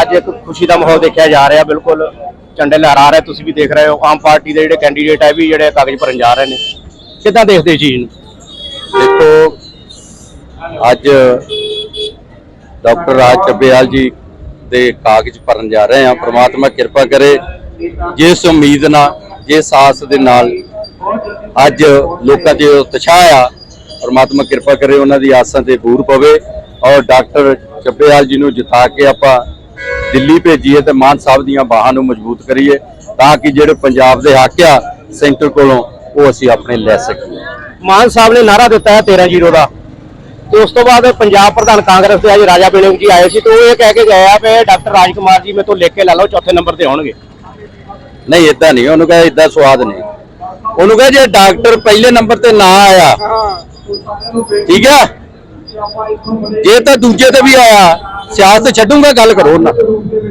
ਅੱਜ ਇੱਕ ਖੁਸ਼ੀ ਦਾ ਮਾਹੌਲ ਦੇਖਿਆ ਜਾ ਰਿਹਾ, ਬਿਲਕੁਲ ਝੰਡੇ ਲਹਿਰਾ ਰਹੇ, ਤੁਸੀਂ ਵੀ ਦੇਖ ਰਹੇ ਹੋ, ਆਮ ਪਾਰਟੀ ਦੇ ਜਿਹੜੇ ਕੈਂਡੀਡੇਟ ਹੈ ਵੀ ਜਿਹੜੇ ਕਾਗਜ਼ ਭਰਨ ਜਾ ਰਹੇ ਨੇ। ਕਿੱਦਾਂ ਦੇਖਦੇ ਜੀ? ਨੂੰ ਦੇਖੋ, ਅੱਜ ਡਾਕਟਰ ਰਾਜ ਚੱਬੇਵਾਲ ਜੀ ਦੇ ਕਾਗਜ਼ ਭਰਨ ਜਾ ਰਹੇ ਹਾਂ। ਪ੍ਰਮਾਤਮਾ ਕਿਰਪਾ ਕਰੇ, ਜਿਸ ਉਮੀਦ ਨਾਲ, ਜਿਸ ਆਸ ਦੇ ਨਾਲ ਅੱਜ ਲੋਕਾਂ 'ਚ ਉਤਸ਼ਾਹ ਆ, ਪ੍ਰਮਾਤਮਾ ਕਿਰਪਾ ਕਰੇ, ਉਹਨਾਂ ਦੀ ਆਸਾਂ ਤੇ ਪੂਰ ਪਵੇ ਔਰ ਡਾਕਟਰ ਚੱਬੇਵਾਲ ਜੀ ਨੂੰ ਜਿਤਾ ਕੇ ਆਪਾਂ ਦਿੱਲੀ ਭੇਜੀਏ ਤੇ ਮਾਨ ਸਾਹਿਬ ਦੀਆਂ ਬਾਹਾਂ ਨੂੰ ਮਜ਼ਬੂਤ ਕਰੀਏ ਤਾਂ ਕਿ ਜਿਹੜੇ ਪੰਜਾਬ ਦੇ ਹੱਕ ਆ ਸੈਂਟਰ ਕੋਲੋਂ ਉਹ ਅਸੀਂ ਆਪਣੇ ਲੈ ਸਕੀਏ। ਮਾਨ ਸਾਹਿਬ ਨੇ ਨਾਰਾ ਦਿੱਤਾ ਹੈ 13 ਜ਼ੀਰੋ ਦਾ। ਤੇ ਉਸ ਤੋਂ ਬਾਅਦ ਪੰਜਾਬ ਪ੍ਰਧਾਨ ਕਾਂਗਰਸ ਦੇ ਅੱਜ ਰਾਜਾ ਬਿਲੇਮ ਜੀ ਆਏ ਸੀ ਤੇ ਉਹ ਇਹ ਕਹਿ ਕੇ ਗਏ ਆ ਕਿ ਡਾਕਟਰ ਰਾਜਕੁਮਾਰ ਜੀ ਮੇਰੇ ਤੋਂ ਲਿਖ ਕੇ ਲੈ ਲਓ ਚੌਥੇ ਨੰਬਰ ਤੇ ਆਉਣਗੇ। ਨਹੀਂ ਇਦਾਂ ਨਹੀਂ ਉਹਨੂੰ ਕਹੇ ਇਦਾਂ ਸਵਾਦ ਨਹੀਂ। ਉਹਨੂੰ ਕਹੇ ਜੇ ਡਾਕਟਰ ਪਹਿਲੇ ਨੰਬਰ ਤੇ ਨਾ ਆਇਆ। ਠੀਕ ਹੈ? ਜੇ ਤਾਂ ਦੂਜੇ ਤੇ ਵੀ ਆਇਆ। ਸਿਆਸਤ ਛੱਡੂਗਾ ਗੱਲ ਕਰੋ ਉਹਨਾਂ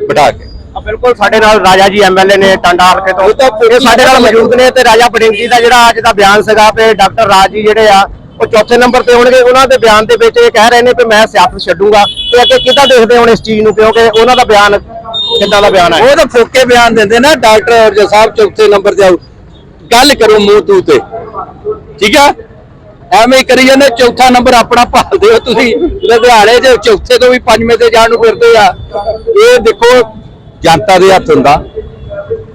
ਬਿਠਾ ਕੇ। ਬਿਲਕੁਲ ਸਾਡੇ ਨਾਲ ਰਾਜਾ ਜੀ ਐਮਐਲਏ ਨੇ ਟਾਂਡਾ ਹਲਕੇ ਤੋਂ। ਇਹ ਸਾਡੇ ਨਾਲ ਮੌਜੂਦ ਨੇ ਤੇ ਰਾਜਾ ਬੜਿੰਗ ਜੀ ਦਾ ਜਿਹੜਾ ਅੱਜ ਦਾ ਬਿਆਨ ਸੀਗਾ ਕਿ ਡਾਕਟਰ ਰਾਜ ਜੀ ਜਿਹੜੇ ਆ ਉਹ ਚੌਥੇ ਨੰਬਰ ਤੇ ਹੋਣਗੇ। ਉਹਨਾਂ ਦੇ ਬਿਆਨ ਦੇ ਵਿੱਚ ਇਹ ਕਹਿ ਰਹੇ ਨੇ ਕਿ ਮੈਂ ਸਿਆਸਤ ਛੱਡੂਗਾ। ਤੇ ਅੱਗੇ ਕਿੱਦਾਂ ਦੇਖਦੇ ਹੁਣ ਇਸ ਚੀਜ਼ ਨੂੰ? ਕਿਉਂਕਿ ਉਹਨਾਂ ਦਾ ਬਿਆਨ ਕਿੱਦਾਂ ਦਾ ਬਿਆਨ ਹੈ? ਉਹ ਤਾਂ ਫੋਕੇ ਬਿਆਨ ਦਿੰਦੇ ਨਾ ਡਾਕਟਰ ਔਰਜਾ ਸਾਹਿਬ ਚੌਥੇ ਨੰਬਰ ਤੇ ਆਉ ਗੱਲ ਕਰੋ ਮੂੰਹ ਤੂ ਤੇ। ਠੀਕ ਹੈ ਐਵੇਂ ਹੀ ਕਰੀ ਜਾਂਦੇ ਚੌਥਾ ਨੰਬਰ ਆਪਣਾ ਭਾਲਦੇ ਹੋ ਤੁਸੀਂ। ਲੁਧਿਆਣੇ 'ਚ ਚੌਥੇ ਤੋਂ ਵੀ ਪੰਜਵੇਂ ਤੇ ਜਾਣ ਨੂੰ ਫਿਰਦੇ ਆ। ਇਹ ਦੇਖੋ ਜਨਤਾ ਦੇ ਹੱਥ ਹੁੰਦਾ।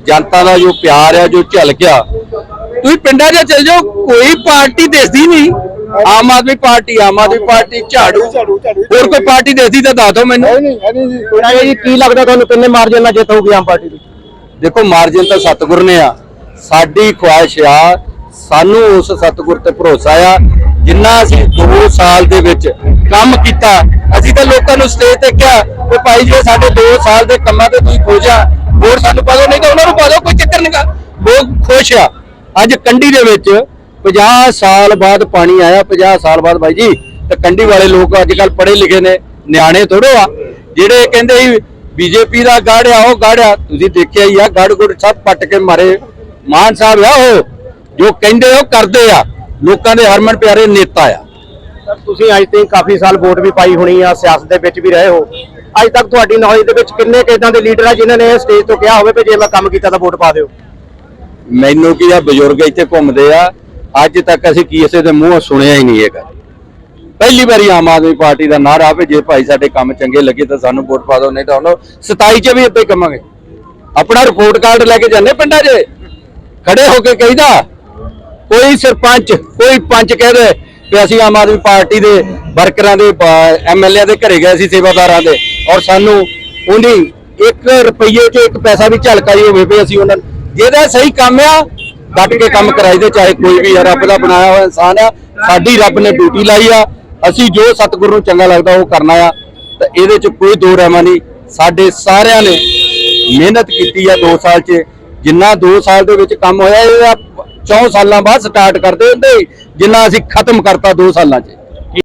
ਜਨਤਾ ਦਾ ਜੋ ਪਿਆਰ ਆ ਜੋ ਝਲਕਿਆ ਤੁਸੀਂ ਪਿੰਡਾਂ 'ਚ ਚਲ ਜਾਓ ਕੋਈ ਪਾਰਟੀ ਦਿਸਦੀ ਨਹੀਂ। ਆਮ ਆਦਮੀ ਪਾਰਟੀ ਆਮ ਆਦਮੀ ਪਾਰਟੀ ਝਾੜੂ। ਹੋਰ ਕੋਈ ਪਾਰਟੀ ਦਿਸਦੀ ਤਾਂ ਦੱਸ ਦਿਓ ਮੈਨੂੰ। ਰਾਜਾ ਜੀ ਕੀ ਲੱਗਦਾ ਤੁਹਾਨੂੰ ਕਿੰਨੇ ਮਾਰਜਨ ਨਾਲ ਜਿੱਤ ਹੋਊਗੀ ਆਮ ਪਾਰਟੀ ਦੀ? ਦੇਖੋ ਮਾਰਜਨ ਤਾਂ ਸਤਿਗੁਰ ਨੇ ਆ। ਸਾਡੀ ਖੁਆਇਸ਼ ਆ ਸਾਨੂੰ ਉਸ ਸਤਿਗੁਰ ਤੇ ਭਰੋਸਾ ਆ, ਜਿੰਨਾ ਅਸੀਂ 2 ਸਾਲ ਦੇ ਵਿੱਚ ਕੰਮ ਕੀਤਾ, ਅਸੀਂ ਤਾਂ ਲੋਕਾਂ ਨੂੰ ਸਟੇਜ ਤੇ ਕਿਹਾ ਕਿ ਭਾਈ ਜੇ ਸਾਡੇ 2 ਸਾਲ ਦੇ ਕੰਮਾਂ ਤੇ ਤੁਸੀਂ ਖੁਸ਼ ਹੋਰ ਸਾਨੂੰ ਪਾ ਦਿਓ, ਨਹੀਂ ਤਾਂ ਉਹਨਾਂ ਨੂੰ ਪਾ ਦਿਓ, ਕੋਈ ਚੱਕਰ ਨਹੀਂਗਾ ਲੋਕ ਖੁਸ਼ ਆ। ਅੱਜ ਕੰਢੀ ਦੇ ਵਿੱਚ 50 ਸਾਲ ਬਾਅਦ ਪਾਣੀ ਆਇਆ 50 ਸਾਲ ਬਾਅਦ ਬਾਈ ਜੀ, ਤੇ ਕੰਢੀ ਵਾਲੇ ਲੋਕ ਅੱਜ ਕੱਲ ਪੜ੍ਹੇ ਲਿਖੇ ਨੇ, ਨਿਆਣੇ ਥੋੜੋ ਆ, ਜਿਹੜੇ ਕਹਿੰਦੇ ਸੀ, ਬੀਜੇਪੀ ਦਾ ਗੜ ਆ, ਉਹ ਗੜ ਆ। ਤੁਸੀਂ ਦੇਖਿਆ ਹੀ ਆ ਗੜ ਗੁੜ ਸਭ ਪੱਟ ਕੇ ਮਾਰੇ। ਮਾਨ ਸਾਹਿਬ ਆ ਉਹ। ਜੋ ਕਹਿੰਦੇ ਉਹ ਕਰਦੇ ਆ। ਲੋਕਾਂ ਦੇ ਹਰਮਨ ਪਿਆਰੇ ਨੇਤਾ ਆ। ਸਰ, ਤੁਸੀਂ ਅੱਜ ਤੱਕ ਕਾਫੀ ਸਾਲ ਵੋਟ ਵੀ ਪਾਈ ਹੋਣੀ ਆ ਸਿਆਸਤ ਦੇ ਵਿੱਚ ਵੀ ਰਹੇ ਹੋ। ਅੱਜ ਤੱਕ ਤੁਹਾਡੀ ਨੌਲੇਜ ਦੇ ਵਿੱਚ ਕਿੰਨੇ ਕਿਦਾਂ ਦੇ ਲੀਡਰ ਆ ਜਿਨ੍ਹਾਂ ਨੇ ਸਟੇਜ ਤੋਂ ਕਿਹਾ ਹੋਵੇ ਕਿ ਜੇ ਮੈਂ ਕੰਮ ਕੀਤਾ ਤਾਂ ਵੋਟ ਪਾ ਦਿਓ? ਮੈਨੂੰ ਕੀ ਆ ਬਜ਼ੁਰਗ ਇੱਥੇ ਘੁੰਮਦੇ ਆ। ਅੱਜ ਤੱਕ ਅਸੀਂ ਕਿਸੇ ਦੇ ਮੂੰਹੋਂ ਸੁਣਿਆ ਹੀ ਨਹੀਂ ਹੈਗਾ ਪਹਿਲੀ ਵਾਰੀ ਆਮ ਆਦਮੀ ਪਾਰਟੀ ਦਾ ਨਾਰਾ ਵੀ ਜੇ ਭਾਈ ਸਾਡੇ ਕੰਮ ਚੰਗੇ ਲੱਗੇ ਤਾਂ ਸਾਨੂੰ ਵੋਟ ਪਾ ਦਿਓ ਨਹੀਂ ਤਾਂ ਉਹਨੂੰ 27 ਚ ਵੀ ਇੱਦਾਂ ਹੀ ਕਵਾਂਗੇ ਆਪਣਾ ਰਿਪੋਰਟ ਕਾਰਡ ਲੈ ਕੇ ਜਾਂਦੇ ਪਿੰਡਾਂ 'ਚ? ਖੜੇ ਹੋ ਕੇ ਕਹੀਦਾ ਕੋਈ ਸਰਪੰਚ, ਕੋਈ ਪੰਚ ਕਹਦੇ ਕਿ ਅਸੀਂ ਆਮ ਆਦਮੀ ਪਾਰਟੀ ਦੇ ਵਰਕਰਾਂ ਦੇ ਐਮਐਲਏ ਦੇ ਘਰੇ ਗਏ ਸੀ ਸੇਵਾਦਾਰਾਂ ਦੇ ਔਰ ਸਾਨੂੰ ਉਹਦੀ 1 ਰੁਪਈਏ 'ਚ ਇੱਕ ਪੈਸਾ ਵੀ ਝਲਕਾਈ ਹੋਵੇ ਵੀ ਅਸੀਂ ਉਹਨਾਂ ਨੂੰ- ਜਿਹਦਾ ਸਹੀ ਕੰਮ ਆ ਡਟ ਕੇ ਕੰਮ ਕਰਾਈ ਦੇ, ਚਾਹੇ ਕੋਈ ਵੀ ਆ, ਰੱਬ ਦਾ ਬਣਾਇਆ ਹੋਇਆ ਇਨਸਾਨ ਆ, ਸਾਡੀ ਰੱਬ ਨੇ ਡਿਊਟੀ ਲਾਈ ਆ, ਅਸੀਂ ਜੋ ਸਤਿਗੁਰੂ ਨੂੰ ਚੰਗਾ ਲੱਗਦਾ ਉਹ ਕਰਨਾ ਆ, ਤਾਂ ਇਹਦੇ 'ਚ ਕੋਈ ਦੋ ਰਹਿਮਾ ਨਹੀਂ, ਸਾਡੇ ਸਾਰਿਆਂ ਨੇ ਮਿਹਨਤ ਕੀਤੀ ਆ 2 ਸਾਲ 'ਚ, ਜਿੰਨਾ 2 ਸਾਲ ਦੇ ਵਿੱਚ ਕੰਮ ਹੋਇਆ ਇਹਦਾ 4 ਸਾਲਾਂ ਬਾਅਦ ਸਟਾਰਟ ਕਰਦੇ ਹੁੰਦੇ ਜਿੰਨਾ ਅਸੀਂ ਖਤਮ ਕਰਤਾ 2 ਸਾਲਾਂ 'ਚ।